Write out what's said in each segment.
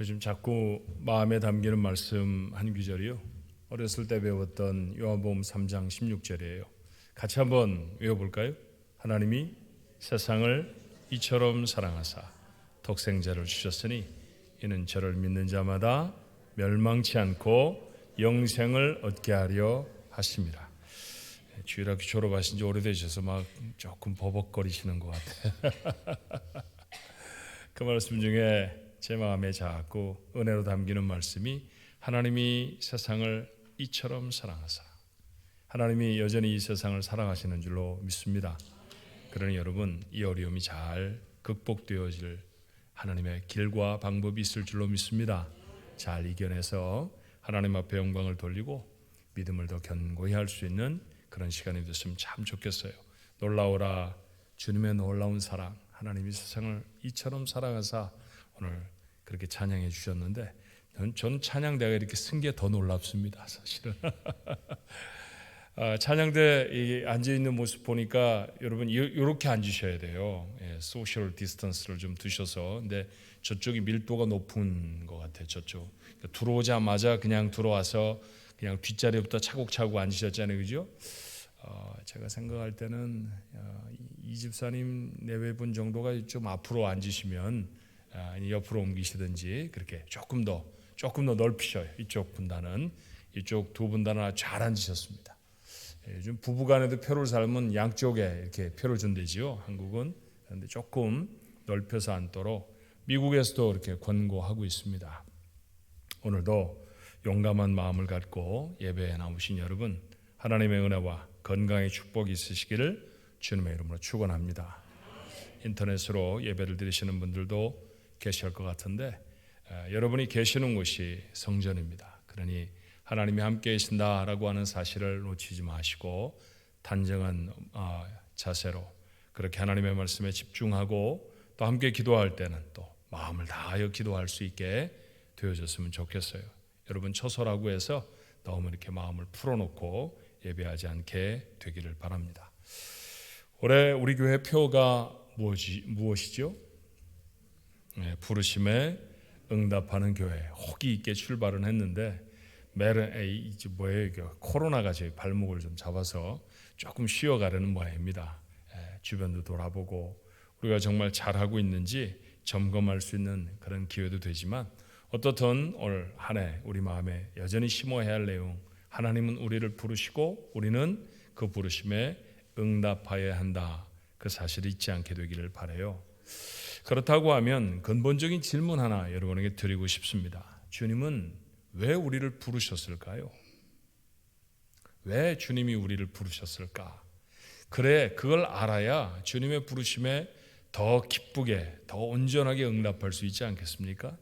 요즘 자꾸 마음에 담기는 말씀 한 구절이요. 어렸을 때 배웠던 요한복음 3장 16절이에요. 같이 한번 외워볼까요? 하나님이 세상을 이처럼 사랑하사 독생자를 주셨으니 이는 저를 믿는 자마다 멸망치 않고 영생을 얻게 하려 하심이라. 주일학교 졸업하신 지 오래되셔서 막 조금 버벅거리시는 것 같아요. 그 말씀 중에 제 마음에 작고 은혜로 담기는 말씀이 하나님이 세상을 이처럼 사랑하사 하나님이 여전히 이 세상을 사랑하시는 줄로 믿습니다. 그러니 여러분 이 어려움이 잘 극복되어질 하나님의 길과 방법이 있을 줄로 믿습니다. 잘 이겨내서 하나님 앞에 영광을 돌리고 믿음을 더 견고히 할 수 있는 그런 시간이 됐으면 참 좋겠어요. 놀라워라 주님의 놀라운 사랑 하나님이 세상을 이처럼 사랑하사 오늘 그렇게 찬양해 주셨는데 전, 전 찬양대가 이렇게 쓴 게 더 놀랍습니다. 사실은 아, 찬양대 앉아 있는 모습 보니까 여러분 이렇게 앉으셔야 돼요. 예, 소셜 디스턴스를 좀 두셔서 근데 저쪽이 밀도가 높은 것 같아요. 저쪽 그러니까 들어오자마자 그냥 들어와서 그냥 뒷자리부터 차곡차곡 앉으셨잖아요, 그죠? 어, 제가 생각할 때는 어, 이 집사님 내외분 정도가 좀 앞으로 앉으시면 아, 옆으로 옮기시든지 그렇게 조금 더 조금 더 넓히셔요. 이쪽 분단은 이쪽 두 분단은 잘 앉으셨습니다. 예, 요즘 부부간에도 표를 살면 양쪽에 이렇게 표를 준대지요. 한국은 그런데 조금 넓혀서 앉도록 미국에서도 이렇게 권고하고 있습니다. 오늘도 용감한 마음을 갖고 예배에 나오신 여러분 하나님의 은혜와 건강의 축복이 있으시기를 주님의 이름으로 축원합니다. 인터넷으로 예배를 드리시는 분들도 계실 것 같은데 여러분이 계시는 곳이 성전입니다. 그러니 하나님이 함께 계신다라고 하는 사실을 놓치지 마시고 단정한 어, 자세로 그렇게 하나님의 말씀에 집중하고 또 함께 기도할 때는 또 마음을 다하여 기도할 수 있게 되어졌으면 좋겠어요. 여러분 처소라고 해서 너무 이렇게 마음을 풀어놓고 예배하지 않게 되기를 바랍니다. 올해 우리 교회 표가 무엇이, 무엇이죠? 네, 부르심에 응답하는 교회 호기 있게 출발은 했는데 메른 에이 뭐예요 이게 코로나가 제 발목을 좀 잡아서 조금 쉬어가려는 모양입니다. 예, 주변도 돌아보고 우리가 정말 잘하고 있는지 점검할 수 있는 그런 기회도 되지만 어떻든 올 한 해 우리 마음에 여전히 심어야 할 내용 하나님은 우리를 부르시고 우리는 그 부르심에 응답하여야 한다 그 사실을 잊지 않게 되기를 바래요. 그렇다고 하면 근본적인 질문 하나 여러분에게 드리고 싶습니다. 주님은 왜 우리를 부르셨을까요? 왜 주님이 우리를 부르셨을까? 그래, 그걸 알아야 주님의 부르심에 더 기쁘게, 더 온전하게 응답할 수 있지 않겠습니까?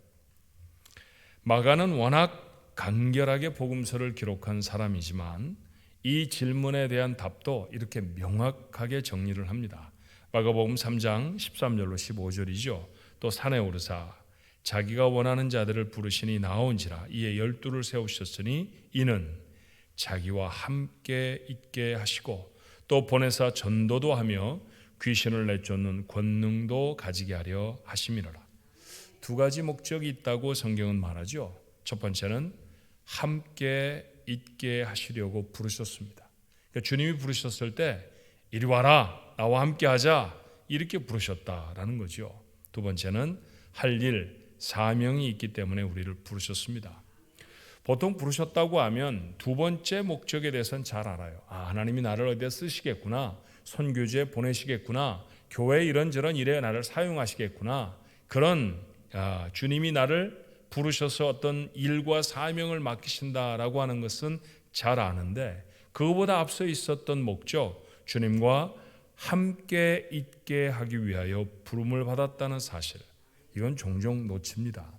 마가는 워낙 간결하게 복음서를 기록한 사람이지만 이 질문에 대한 답도 이렇게 명확하게 정리를 합니다. 마가복음 3장 13절로 15절이죠. 또 산에 오르사 자기가 원하는 자들을 부르시니 나온지라 이에 열두를 세우셨으니 이는 자기와 함께 있게 하시고 또 보내사 전도도 하며 귀신을 내쫓는 권능도 가지게 하려 하심이로라. 두 가지 목적이 있다고 성경은 말하죠. 첫 번째는 함께 있게 하시려고 부르셨습니다. 그러니까 주님이 부르셨을 때 이리 와라 나와 함께 하자 이렇게 부르셨다라는 거죠. 두 번째는 할 일, 사명이 있기 때문에 우리를 부르셨습니다. 보통 부르셨다고 하면 두 번째 목적에 대해서는 잘 알아요. 아, 하나님이 나를 어디에 쓰시겠구나. 선교지에 보내시겠구나. 교회 이런저런 일에 나를 사용하시겠구나. 그런 아, 주님이 나를 부르셔서 어떤 일과 사명을 맡기신다라고 하는 것은 잘 아는데 그거보다 앞서 있었던 목적, 주님과 함께 있게 하기 위하여 부름을 받았다는 사실. 이건 종종 놓칩니다.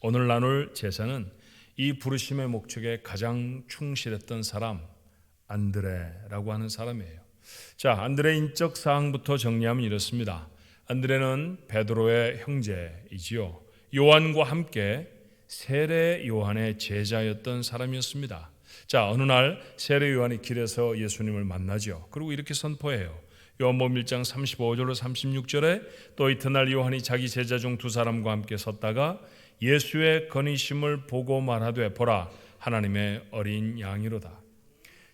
오늘 나눌 제사는 이 부르심의 목적에 가장 충실했던 사람 안드레라고 하는 사람이에요. 자, 안드레 인적 사항부터 정리하면 이렇습니다. 안드레는 베드로의 형제이지요. 요한과 함께 세례 요한의 제자였던 사람이었습니다. 자, 어느 날 세례 요한이 길에서 예수님을 만나죠. 그리고 이렇게 선포해요. 요한복음 1장 35절로 36절에 또 이튿날 요한이 자기 제자 중 두 사람과 함께 섰다가 예수의 건의심을 보고 말하되 보라 하나님의 어린 양이로다.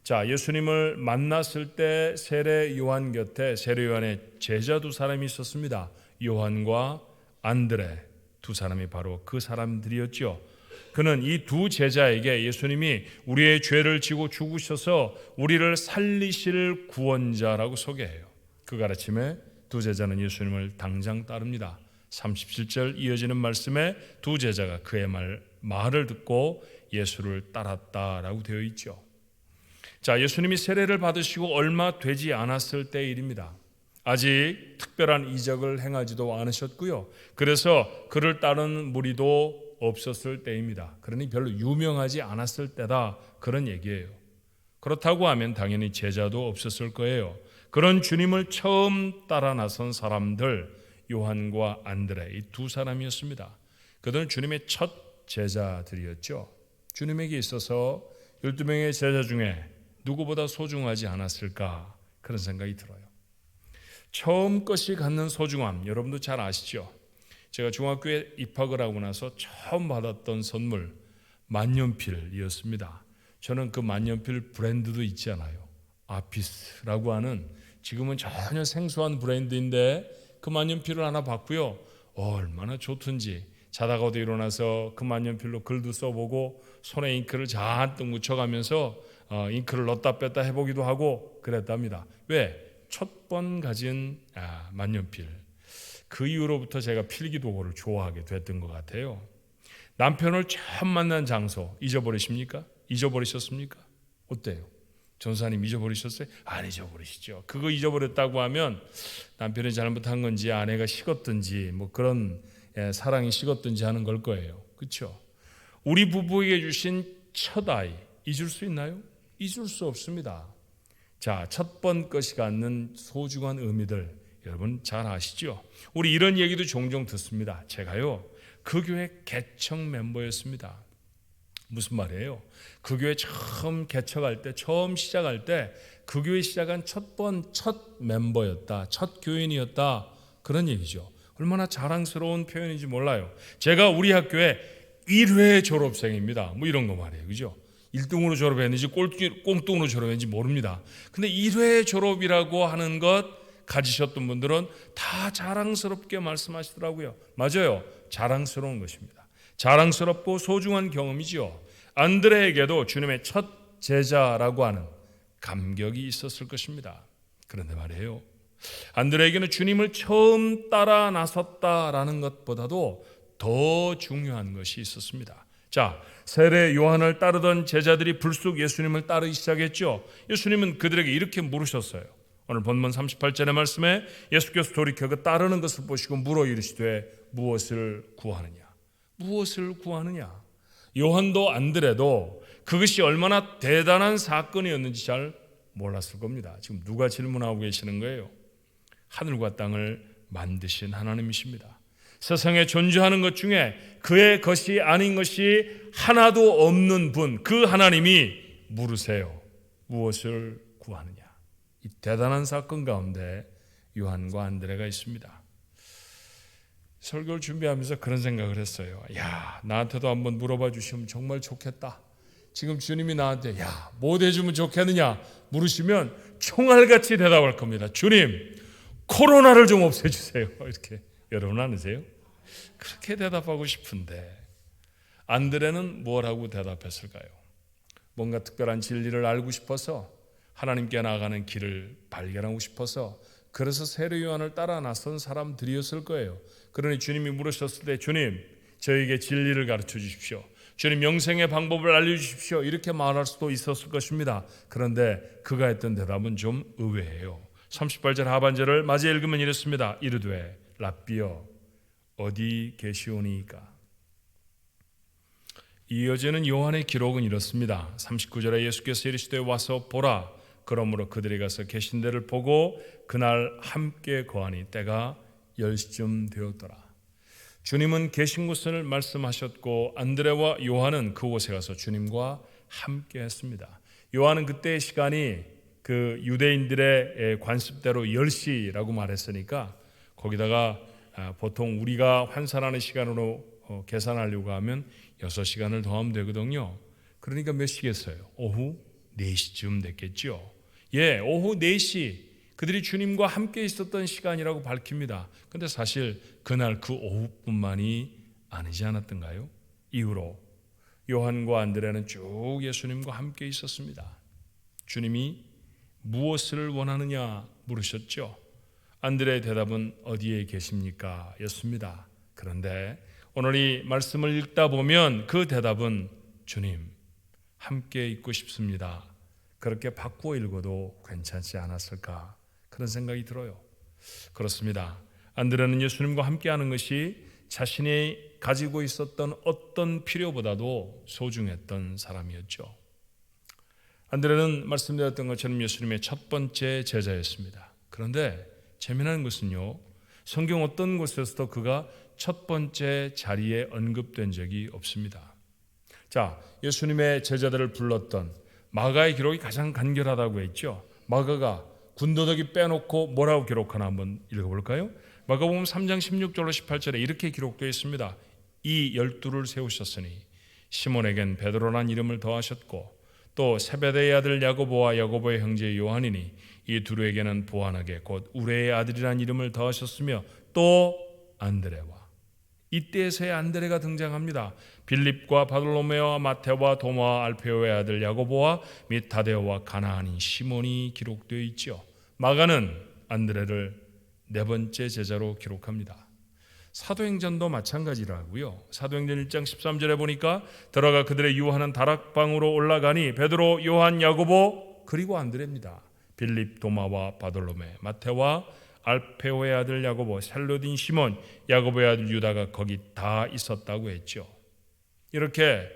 자, 예수님을 만났을 때 세례 요한 곁에 세례 요한의 제자 두 사람이 있었습니다. 요한과 안드레 두 사람이 바로 그 사람들이었죠. 그는 이 두 제자에게 예수님이 우리의 죄를 지고 죽으셔서 우리를 살리실 구원자라고 소개해요. 그 가르침에 두 제자는 예수님을 당장 따릅니다. 37절 이어지는 말씀에 두 제자가 그의 말, 말을 듣고 예수를 따랐다라고 되어 있죠. 자, 예수님이 세례를 받으시고 얼마 되지 않았을 때 일입니다. 아직 특별한 이적을 행하지도 않으셨고요. 그래서 그를 따르는 무리도 없었을 때입니다. 그러니 별로 유명하지 않았을 때다 그런 얘기예요. 그렇다고 하면 당연히 제자도 없었을 거예요. 그런 주님을 처음 따라 나선 사람들 요한과 안드레 이 두 사람이었습니다. 그들은 주님의 첫 제자들이었죠. 주님에게 있어서 12명의 제자 중에 누구보다 소중하지 않았을까 그런 생각이 들어요. 처음 것이 갖는 소중함 여러분도 잘 아시죠? 제가 중학교에 입학을 하고 나서 처음 받았던 선물 만년필이었습니다. 저는 그 만년필 브랜드도 있지 않아요. 아피스라고 하는 지금은 전혀 생소한 브랜드인데 그 만년필을 하나 받고요. 얼마나 좋든지 자다가도 일어나서 그 만년필로 글도 써보고 손에 잉크를 잔뜩 묻혀가면서 어, 잉크를 넣었다 뺐다 해보기도 하고 그랬답니다. 왜? 첫 번 가진 아, 만년필. 그 이후로부터 제가 필기도구를 좋아하게 됐던 것 같아요. 남편을 처음 만난 장소 잊어버리십니까? 잊어버리셨습니까? 어때요? 전사님 잊어버리셨어요? 안 잊어버리시죠. 그거 잊어버렸다고 하면 남편이 잘못한 건지 아내가 식었든지 뭐 그런 예, 사랑이 식었든지 하는 걸 거예요. 그렇죠? 우리 부부에게 주신 첫 아이 잊을 수 있나요? 잊을 수 없습니다. 자, 첫 번 것이 갖는 소중한 의미들 여러분 잘 아시죠? 우리 이런 얘기도 종종 듣습니다. 제가요 그 교회 개척 멤버였습니다. 무슨 말이에요? 그 교회 처음 개척할 때, 처음 시작할 때, 그 교회 시작한 첫 번, 첫 멤버였다, 첫 교인이었다, 그런 얘기죠. 얼마나 자랑스러운 표현인지 몰라요. 제가 우리 학교에 1회 졸업생입니다. 뭐 이런 거 말이에요. 그죠? 1등으로 졸업했는지 꼴등으로 졸업했는지 모릅니다. 근데 1회 졸업이라고 하는 것 가지셨던 분들은 다 자랑스럽게 말씀하시더라고요. 맞아요. 자랑스러운 것입니다. 자랑스럽고 소중한 경험이지요. 안드레에게도 주님의 첫 제자라고 하는 감격이 있었을 것입니다. 그런데 말이에요. 안드레에게는 주님을 처음 따라 나섰다라는 것보다도 더 중요한 것이 있었습니다. 자, 세례 요한을 따르던 제자들이 불쑥 예수님을 따르기 시작했죠. 예수님은 그들에게 이렇게 물으셨어요. 오늘 본문 38절의 말씀에 예수께서 돌이켜 그 따르는 것을 보시고 물어 이르시되 무엇을 구하느냐? 무엇을 구하느냐? 요한도 안드레도 그것이 얼마나 대단한 사건이었는지 잘 몰랐을 겁니다. 지금 누가 질문하고 계시는 거예요? 하늘과 땅을 만드신 하나님이십니다. 세상에 존재하는 것 중에 그의 것이 아닌 것이 하나도 없는 분, 그 하나님이 물으세요. 무엇을 구하느냐? 이 대단한 사건 가운데 요한과 안드레가 있습니다. 설교를 준비하면서 그런 생각을 했어요. 야, 나한테도 한번 물어봐 주시면 정말 좋겠다. 지금 주님이 나한테 야, 뭐 해주면 좋겠느냐 물으시면 총알같이 대답할 겁니다. 주님, 코로나를 좀 없애주세요. 이렇게 여러분 아세요? 그렇게 대답하고 싶은데 안드레는 뭐라고 대답했을까요? 뭔가 특별한 진리를 알고 싶어서 하나님께 나아가는 길을 발견하고 싶어서 그래서 세례 요한을 따라 나선 사람들이었을 거예요. 그러니 주님이 물으셨을 때 주님 저에게 진리를 가르쳐 주십시오. 주님 영생의 방법을 알려주십시오. 이렇게 말할 수도 있었을 것입니다. 그런데 그가 했던 대답은 좀 의외예요. 38절 하반절을 맞이 읽으면 이렇습니다. 이르되 랍비여 어디 계시오니까 이어지는 요한의 기록은 이렇습니다. 39절에 예수께서 이르시되 와서 보라 그러므로 그들이 가서 계신 데를 보고 그날 함께 거하니 때가 10시쯤 되었더라. 주님은 계신 곳을 말씀하셨고 안드레와 요한은 그곳에 가서 주님과 함께 했습니다. 요한은 그때의 시간이 그 유대인들의 관습대로 10시라고 말했으니까 거기다가 아, 보통 우리가 환산하는 시간으로 어, 계산하려고 하면 6시간을 더하면 되거든요. 그러니까 몇 시겠어요? 오후 4시쯤 됐겠죠. 예, 오후 4시 그들이 주님과 함께 있었던 시간이라고 밝힙니다. 근데 사실 그날 그 오후뿐만이 아니지 않았던가요? 이후로 요한과 안드레는 쭉 예수님과 함께 있었습니다. 주님이 무엇을 원하느냐 물으셨죠. 안드레의 대답은 어디에 계십니까? 였습니다. 그런데 오늘 이 말씀을 읽다 보면 그 대답은 주님, 함께 있고 싶습니다. 그렇게 바꾸어 읽어도 괜찮지 않았을까? 그런 생각이 들어요. 그렇습니다. 안드레는 예수님과 함께 하는 것이 자신이 가지고 있었던 어떤 필요보다도 소중했던 사람이었죠. 안드레는 말씀드렸던 것처럼 예수님의 첫 번째 제자였습니다. 그런데 재미난 것은요. 성경 어떤 곳에서도 그가 첫 번째 자리에 언급된 적이 없습니다. 자, 예수님의 제자들을 불렀던 마가의 기록이 가장 간결하다고 했죠. 마가가 군더더기 빼놓고 뭐라고 기록하나 한번 읽어볼까요? 마가복음 3장 16절로 18절에 이렇게 기록되어 있습니다. 이 열두를 세우셨으니 시몬에겐 베드로란 이름을 더하셨고 또 세베대의 아들 야고보와 야고보의 형제 요한이니 이 두루에게는 보안하게 곧 우레의 아들이란 이름을 더하셨으며 또 안드레와 이때에서의 안드레가 등장합니다. 빌립과 바돌로메와 마테와 도마와 알페오의 아들 야고보와 및 다데오와 가나안인 시몬이 기록되어 있죠. 마가는 안드레를 네 번째 제자로 기록합니다. 사도행전도 마찬가지라고요. 사도행전 1장 13절에 보니까 들어가 그들의 유하는 다락방으로 올라가니 베드로, 요한, 야고보 그리고 안드레입니다. 빌립, 도마와 바돌로메, 마테와 알페오의 아들 야고보, 셀로딘 시몬, 야고보의 아들 유다가 거기 다 있었다고 했죠. 이렇게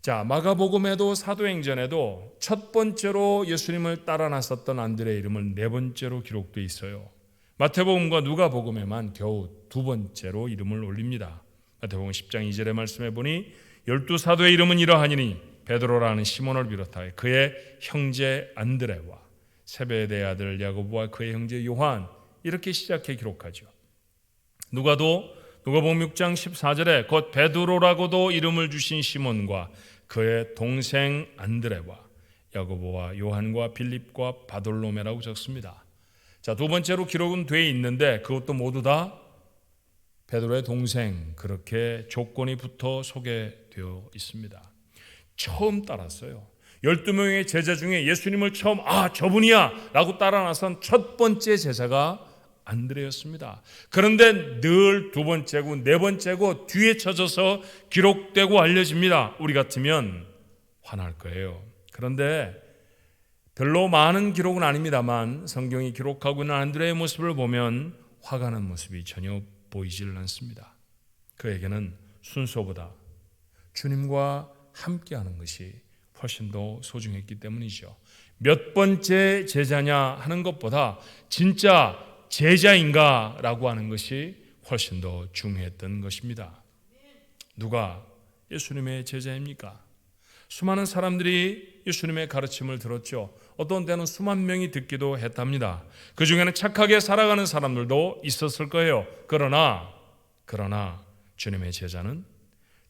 자 마가복음에도 사도행전에도 첫 번째로 예수님을 따라 나섰던 안드레의 이름을 네 번째로 기록돼 있어요. 마태복음과 누가복음에만 겨우 두 번째로 이름을 올립니다. 마태복음 10장 2절의 말씀해 보니 열두 사도의 이름은 이러하니니 베드로라는 시몬을 비롯하여 그의 형제 안드레와 세베대의 아들 야고보와 그의 형제 요한 이렇게 시작해 기록하죠. 누가도 누가복음 6장 14절에 곧 베드로라고도 이름을 주신 시몬과 그의 동생 안드레와 야고보와 요한과 빌립과 바돌로메라고 적습니다. 자, 두 번째로 기록은 돼 있는데 그것도 모두 다 베드로의 동생 그렇게 조건이 붙어 소개되어 있습니다. 처음 따랐어요. 12명의 제자 중에 예수님을 처음 아, 저분이야 라고 따라 나선 첫 번째 제자가 안드레였습니다. 그런데 늘 두 번째고 네 번째고 뒤에 쳐져서 기록되고 알려집니다. 우리 같으면 화날 거예요. 그런데 별로 많은 기록은 아닙니다만 성경이 기록하고 있는 안드레의 모습을 보면 화가 난 모습이 전혀 보이질 않습니다. 그에게는 순서보다 주님과 함께하는 것이 훨씬 더 소중했기 때문이죠. 몇 번째 제자냐 하는 것보다 진짜 제자인가 라고 하는 것이 훨씬 더 중요했던 것입니다. 누가 예수님의 제자입니까? 수많은 사람들이 예수님의 가르침을 들었죠. 어떤 때는 수만 명이 듣기도 했답니다. 그 중에는 착하게 살아가는 사람들도 있었을 거예요. 그러나, 그러나 주님의 제자는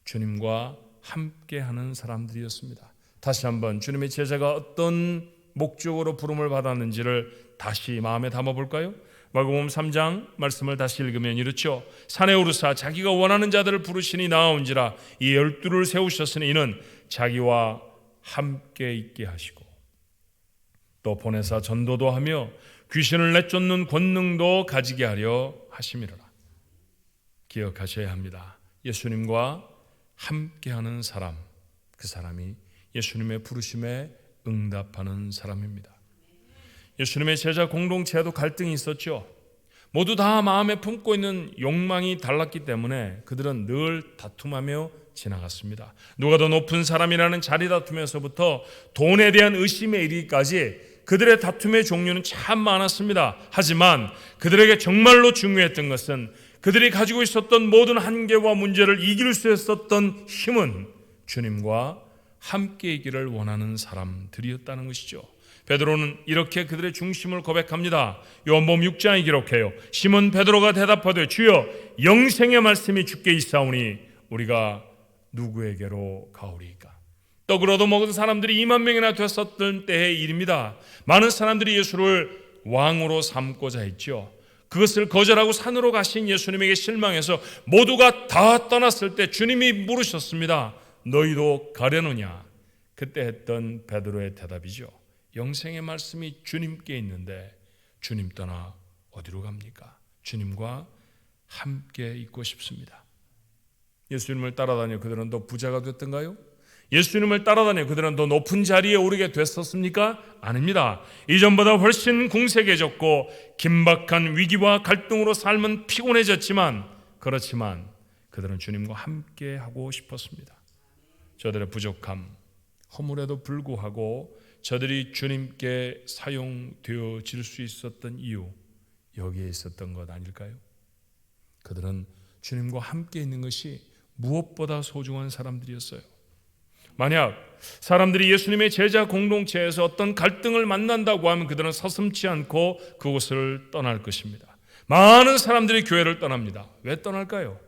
주님과 함께하는 사람들이었습니다. 다시 한번 주님의 제자가 어떤 목적으로 부름을 받았는지를 다시 마음에 담아 볼까요? 마가복음 3장 말씀을 다시 읽으면 이렇죠. 산에 오르사 자기가 원하는 자들을 부르시니 나아온지라 이 열두를 세우셨으니 이는 자기와 함께 있게 하시고 또 보내사 전도도 하며 귀신을 내쫓는 권능도 가지게 하려 하심이라. 기억하셔야 합니다. 예수님과 함께하는 사람, 그 사람이 예수님의 부르심에 응답하는 사람입니다. 예수님의 제자 공동체에도 갈등이 있었죠. 모두 다 마음에 품고 있는 욕망이 달랐기 때문에 그들은 늘 다툼하며 지나갔습니다. 누가 더 높은 사람이라는 자리 다툼에서부터 돈에 대한 의심에 이르기까지 그들의 다툼의 종류는 참 많았습니다. 하지만 그들에게 정말로 중요했던 것은 그들이 가지고 있었던 모든 한계와 문제를 이길 수 있었던 힘은 주님과 함께 있기를 원하는 사람들이었다는 것이죠. 베드로는 이렇게 그들의 중심을 고백합니다. 요한복음 6장에 기록해요. 시몬 베드로가 대답하되 주여 영생의 말씀이 주께 있사오니 우리가 누구에게로 가오리이까? 떡을 얻어먹은 사람들이 2만 명이나 됐었던 때의 일입니다. 많은 사람들이 예수를 왕으로 삼고자 했죠. 그것을 거절하고 산으로 가신 예수님에게 실망해서 모두가 다 떠났을 때 주님이 물으셨습니다. 너희도 가려느냐? 그때 했던 베드로의 대답이죠. 영생의 말씀이 주님께 있는데 주님 떠나 어디로 갑니까? 주님과 함께 있고 싶습니다. 예수님을 따라다녀 그들은 더 부자가 됐던가요? 예수님을 따라다녀 그들은 더 높은 자리에 오르게 됐었습니까? 아닙니다. 이전보다 훨씬 궁색해졌고 긴박한 위기와 갈등으로 삶은 피곤해졌지만 그렇지만 그들은 주님과 함께 하고 싶었습니다. 저들의 부족함, 허물에도 불구하고 저들이 주님께 사용되어질 수 있었던 이유 여기에 있었던 것 아닐까요? 그들은 주님과 함께 있는 것이 무엇보다 소중한 사람들이었어요. 만약 사람들이 예수님의 제자 공동체에서 어떤 갈등을 만난다고 하면 그들은 서슴치 않고 그곳을 떠날 것입니다. 많은 사람들이 교회를 떠납니다. 왜 떠날까요?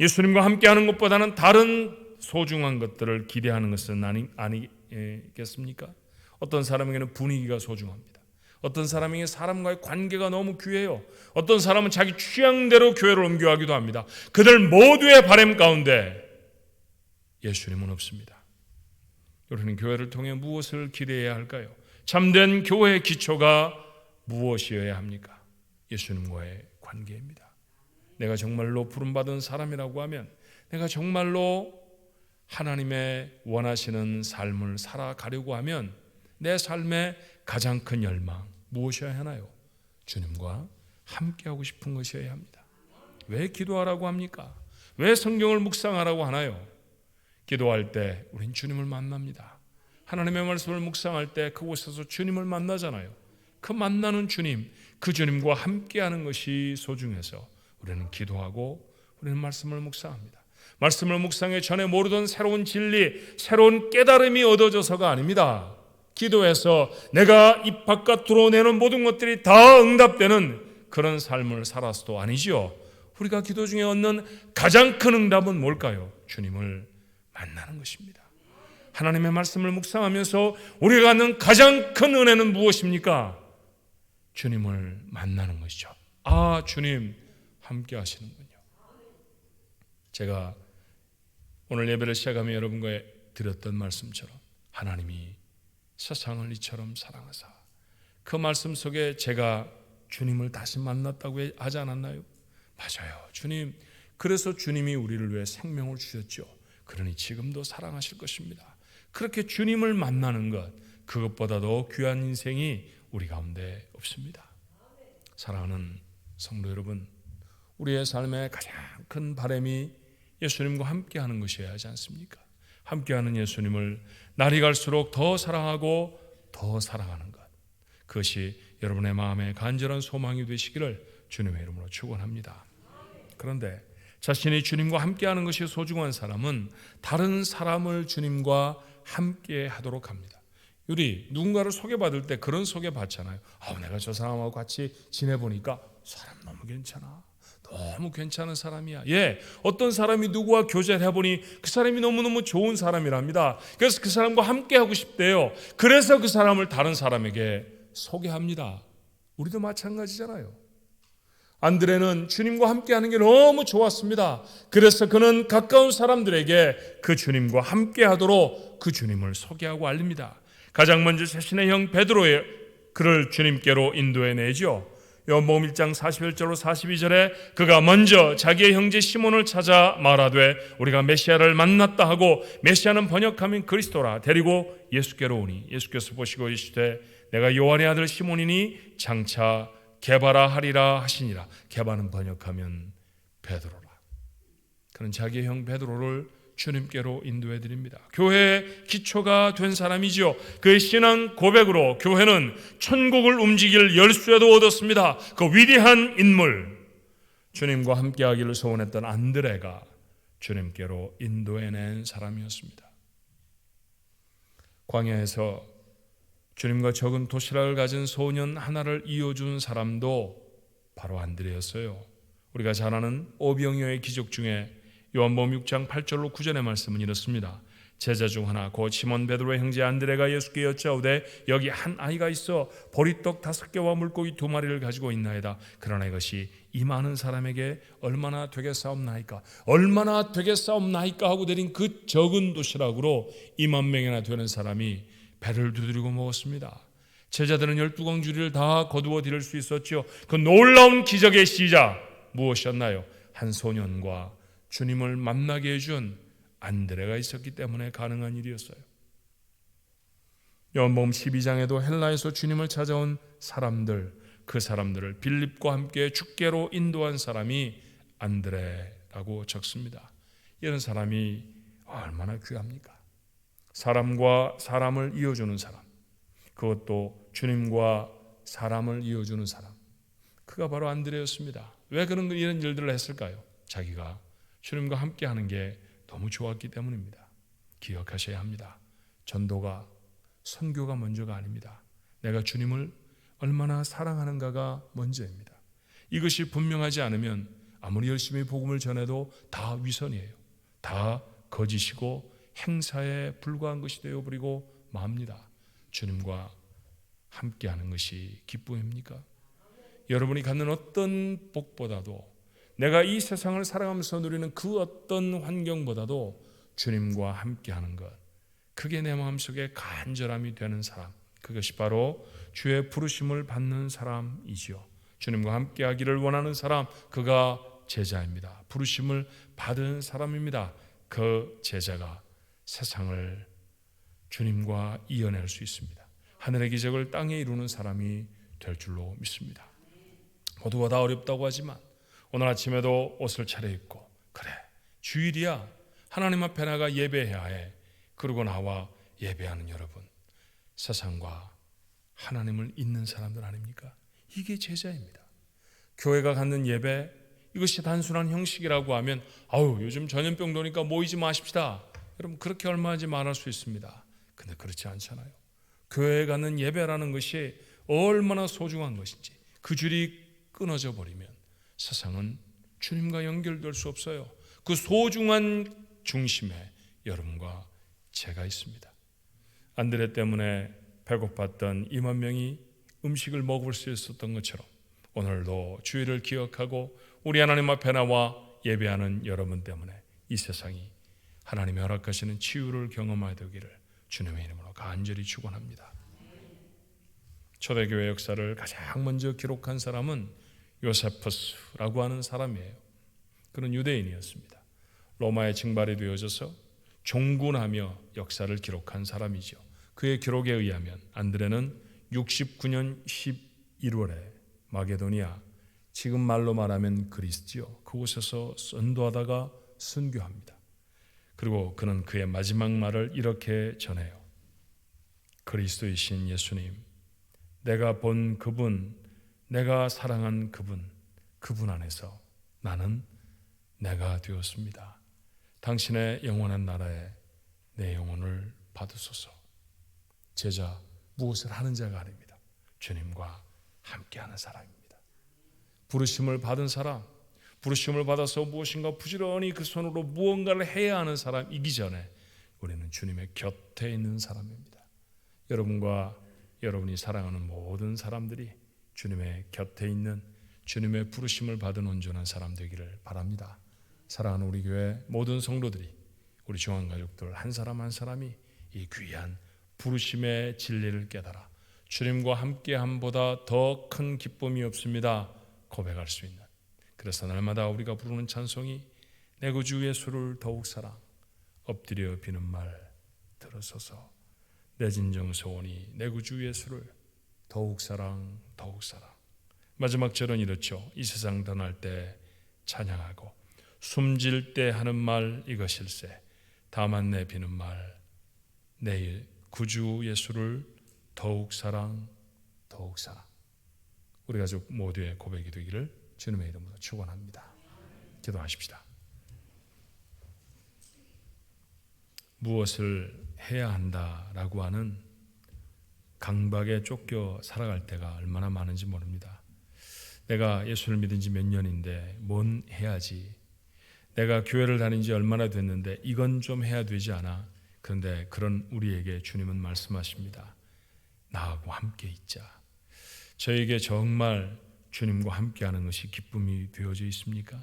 예수님과 함께 하는 것보다는 다른 소중한 것들을 기대하는 것은 아니, 아니겠습니까? 어떤 사람에게는 분위기가 소중합니다. 어떤 사람에게 사람과의 관계가 너무 귀해요. 어떤 사람은 자기 취향대로 교회를 옮겨가기도 합니다. 그들 모두의 바램 가운데 예수님은 없습니다. 우리는 교회를 통해 무엇을 기대해야 할까요? 참된 교회의 기초가 무엇이어야 합니까? 예수님과의 관계입니다. 내가 정말로 부름받은 사람이라고 하면 내가 정말로 하나님의 원하시는 삶을 살아가려고 하면 내 삶의 가장 큰 열망 무엇이어야 하나요? 주님과 함께하고 싶은 것이어야 합니다. 왜 기도하라고 합니까? 왜 성경을 묵상하라고 하나요? 기도할 때 우린 주님을 만납니다. 하나님의 말씀을 묵상할 때 그곳에서 주님을 만나잖아요. 그 만나는 주님, 그 주님과 함께하는 것이 소중해서 우리는 기도하고 우리는 말씀을 묵상합니다. 말씀을 묵상해 전에 모르던 새로운 진리, 새로운 깨달음이 얻어져서가 아닙니다. 기도해서 내가 입 바깥으로 내는 모든 것들이 다 응답되는 그런 삶을 살아서도 아니지요. 우리가 기도 중에 얻는 가장 큰 응답은 뭘까요? 주님을 만나는 것입니다. 하나님의 말씀을 묵상하면서 우리가 갖는 가장 큰 은혜는 무엇입니까? 주님을 만나는 것이죠. 아, 주님 함께 하시는군요. 제가 오늘 예배를 시작하며 여러분과 드렸던 말씀처럼 하나님이 세상을 이처럼 사랑하사 그 말씀 속에 제가 주님을 다시 만났다고 하지 않았나요? 맞아요. 주님 그래서 주님이 우리를 위해 생명을 주셨죠. 그러니 지금도 사랑하실 것입니다. 그렇게 주님을 만나는 것 그것보다 더 귀한 인생이 우리 가운데 없습니다. 사랑하는 성도 여러분, 우리의 삶의 가장 큰 바람이 예수님과 함께하는 것이어야 하지 않습니까? 함께하는 예수님을 날이 갈수록 더 사랑하고 더 사랑하는 것. 그것이 여러분의 마음에 간절한 소망이 되시기를 주님의 이름으로 축원합니다. 그런데 자신이 주님과 함께하는 것이 소중한 사람은 다른 사람을 주님과 함께 하도록 합니다. 우리 누군가를 소개받을 때 그런 소개받잖아요. 아, 내가 저 사람하고 같이 지내보니까 사람 너무 괜찮아. 너무 괜찮은 사람이야. 예, 어떤 사람이 누구와 교제를 해보니 그 사람이 너무너무 좋은 사람이랍니다. 그래서 그 사람과 함께 하고 싶대요. 그래서 그 사람을 다른 사람에게 소개합니다. 우리도 마찬가지잖아요. 안드레는 주님과 함께 하는 게 너무 좋았습니다. 그래서 그는 가까운 사람들에게 그 주님과 함께 하도록 그 주님을 소개하고 알립니다. 가장 먼저 자신의 형 베드로의 그를 주님께로 인도해 내죠. 요한복음 1장 41절로 42절에 그가 먼저 자기의 형제 시몬을 찾아 말하되 우리가 메시아를 만났다 하고 메시아는 번역하면 그리스도라 데리고 예수께로 오니 예수께서 보시고 이르시되 내가 요한의 아들 시몬이니 장차 개바라 하리라 하시니라. 개바는 번역하면 베드로라. 그는 자기의 형 베드로를 주님께로 인도해 드립니다. 교회의 기초가 된 사람이지요. 그의 신앙 고백으로 교회는 천국을 움직일 열쇠도 얻었습니다. 그 위대한 인물 주님과 함께하기를 소원했던 안드레가 주님께로 인도해낸 사람이었습니다. 광야에서 주님과 적은 도시락을 가진 소년 하나를 이어준 사람도 바로 안드레였어요. 우리가 잘 아는 오병이어의 기적 중에 요한복음 6장 8절로 9절의 말씀은 이렇습니다. 제자 중 하나 곧 시몬 베드로의 형제 안드레가 예수께 여짜오되 여기 한 아이가 있어 보리떡 다섯 개와 물고기 두 마리를 가지고 있나이다. 그러나 이것이 이 많은 사람에게 얼마나 되겠사옵나이까 얼마나 되겠사옵나이까 하고 내린 그 적은 도시락으로 2만 명이나 되는 사람이 배를 두드리고 먹었습니다. 제자들은 열두 광주리를 다 거두어 들일 수 있었죠. 그 놀라운 기적의 시작 무엇이었나요? 한 소년과 주님을 만나게 해준 안드레가 있었기 때문에 가능한 일이었어요. 요한복음 12장에도 헬라에서 주님을 찾아온 사람들, 그 사람들을 빌립과 함께 죽게로 인도한 사람이 안드레라고 적습니다. 이런 사람이 얼마나 귀합니까? 사람과 사람을 이어주는 사람, 그것도 주님과 사람을 이어주는 사람, 그가 바로 안드레였습니다. 왜 그런 이런 일들을 했을까요? 자기가 주님과 함께 하는 게 너무 좋았기 때문입니다. 기억하셔야 합니다. 전도가 선교가 먼저가 아닙니다. 내가 주님을 얼마나 사랑하는가가 먼저입니다. 이것이 분명하지 않으면 아무리 열심히 복음을 전해도 다 위선이에요. 다 거짓이고 행사에 불과한 것이 되어버리고 맙니다. 주님과 함께하는 것이 기쁨입니까? 여러분이 갖는 어떤 복보다도 내가 이 세상을 살아가면서 누리는 그 어떤 환경보다도 주님과 함께하는 것, 그게 내 마음속에 간절함이 되는 사람, 그것이 바로 주의 부르심을 받는 사람이지요. 주님과 함께하기를 원하는 사람, 그가 제자입니다. 부르심을 받은 사람입니다. 그 제자가 세상을 주님과 이어낼 수 있습니다. 하늘의 기적을 땅에 이루는 사람이 될 줄로 믿습니다. 모두가 다 어렵다고 하지만 오늘 아침에도 옷을 차려입고 그래 주일이야 하나님 앞에 나가 예배해야 해 그러고 나와 예배하는 여러분 세상과 하나님을 잇는 사람들 아닙니까? 이게 제자입니다. 교회가 갖는 예배 이것이 단순한 형식이라고 하면 아우 요즘 전염병 도니까 모이지 마십시다. 여러분 그렇게 얼마든지 말할 수 있습니다. 근데 그렇지 않잖아요. 교회에 가는 예배라는 것이 얼마나 소중한 것인지 그 줄이 끊어져 버리면 세상은 주님과 연결될 수 없어요. 그 소중한 중심에 여러분과 제가 있습니다. 안드레 때문에 배고팠던 2만 명이 음식을 먹을 수 있었던 것처럼 오늘도 주의를 기억하고 우리 하나님 앞에 나와 예배하는 여러분 때문에 이 세상이 하나님의 허락하시는 치유를 경험하게 되기를 주님의 이름으로 간절히 축원합니다. 초대교회 역사를 가장 먼저 기록한 사람은 요세푸스라고 하는 사람이에요. 그런 유대인이었습니다. 로마에 징발이 되어져서 종군하며 역사를 기록한 사람이죠. 그의 기록에 의하면 안드레는 69년 11월에 마게도니아 지금 말로 말하면 그리스지요. 그곳에서 선도하다가 순교합니다. 그리고 그는 그의 마지막 말을 이렇게 전해요. 그리스도이신 예수님, 내가 본 그분, 내가 사랑한 그분, 그분 안에서 나는 내가 되었습니다. 당신의 영원한 나라에 내 영혼을 받으소서. 제자 무엇을 하는 자가 아닙니다. 주님과 함께하는 사람입니다. 부르심을 받은 사람, 부르심을 받아서 무엇인가 부지런히 그 손으로 무언가를 해야 하는 사람이기 전에 우리는 주님의 곁에 있는 사람입니다. 여러분과 여러분이 사랑하는 모든 사람들이 주님의 곁에 있는 주님의 부르심을 받은 온전한 사람 되기를 바랍니다. 사랑하는 우리 교회 모든 성도들이 우리 중앙 가족들 한 사람 한 사람이 이 귀한 부르심의 진리를 깨달아 주님과 함께함보다 더 큰 기쁨이 없습니다. 고백할 수 있는. 그래서 날마다 우리가 부르는 찬송이 내 구주 예수를 더욱 사랑 엎드려 비는 말 들어서서 내 진정 소원이 내 구주 예수를 더욱 사랑 더욱 사랑 마지막 절은 이렇죠. 이 세상 떠날 때 찬양하고 숨질 때 하는 말 이것일세 다만 내 비는 말 내일 구주 예수를 더욱 사랑 더욱 사랑 우리 가족 모두의 고백이 되기를 주님의 이름으로 축원합니다. 기도하십시다. 무엇을 해야 한다라고 하는 강박에 쫓겨 살아갈 때가 얼마나 많은지 모릅니다. 내가 예수를 믿은 지 몇 년인데 뭔 해야지. 내가 교회를 다닌 지 얼마나 됐는데 이건 좀 해야 되지 않아. 그런데 그런 우리에게 주님은 말씀하십니다. 나하고 함께 있자. 저에게 정말 주님과 함께하는 것이 기쁨이 되어져 있습니까?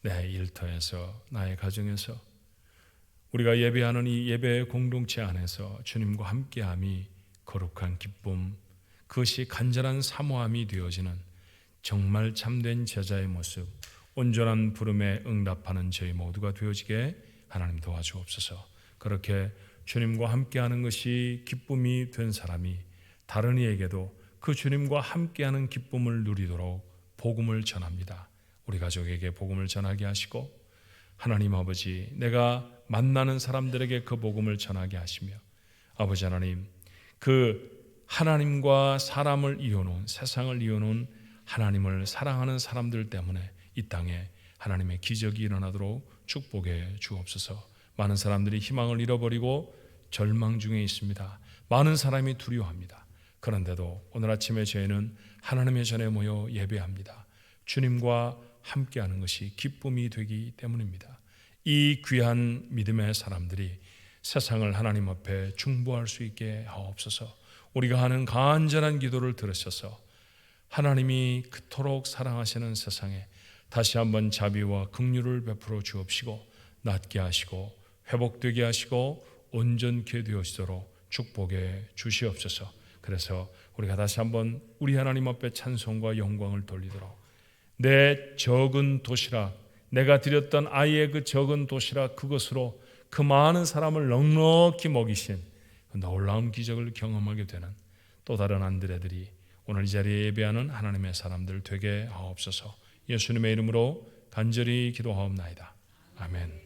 내 일터에서 나의 가정에서 우리가 예배하는 이 예배의 공동체 안에서 주님과 함께함이 거룩한 기쁨, 그것이 간절한 사모함이 되어지는 정말 참된 제자의 모습, 온전한 부름에 응답하는 저희 모두가 되어지게 하나님 도와주옵소서. 그렇게 주님과 함께하는 것이 기쁨이 된 사람이 다른 이에게도 그 주님과 함께하는 기쁨을 누리도록 복음을 전합니다. 우리 가족에게 복음을 전하게 하시고 하나님 아버지 내가 만나는 사람들에게 그 복음을 전하게 하시며 아버지 하나님 그 하나님과 사람을 이어놓은 세상을 이어놓은 하나님을 사랑하는 사람들 때문에 이 땅에 하나님의 기적이 일어나도록 축복해 주옵소서. 많은 사람들이 희망을 잃어버리고 절망 중에 있습니다. 많은 사람이 두려워합니다. 그런데도 오늘 아침에 저희는 하나님의 전에 모여 예배합니다. 주님과 함께하는 것이 기쁨이 되기 때문입니다. 이 귀한 믿음의 사람들이 세상을 하나님 앞에 중보할 수 있게 하옵소서. 우리가 하는 간절한 기도를 들으셔서 하나님이 그토록 사랑하시는 세상에 다시 한번 자비와 긍휼을 베풀어 주옵시고 낫게 하시고 회복되게 하시고 온전케 되어지도록 축복해 주시옵소서. 그래서 우리가 다시 한번 우리 하나님 앞에 찬송과 영광을 돌리도록 내 적은 도시락 내가 드렸던 아이의 그 적은 도시락 그것으로 그 많은 사람을 넉넉히 먹이신 그 놀라운 기적을 경험하게 되는 또 다른 안드레들이 오늘 이 자리에 예배하는 하나님의 사람들 되게 하옵소서. 예수님의 이름으로 간절히 기도하옵나이다. 아멘.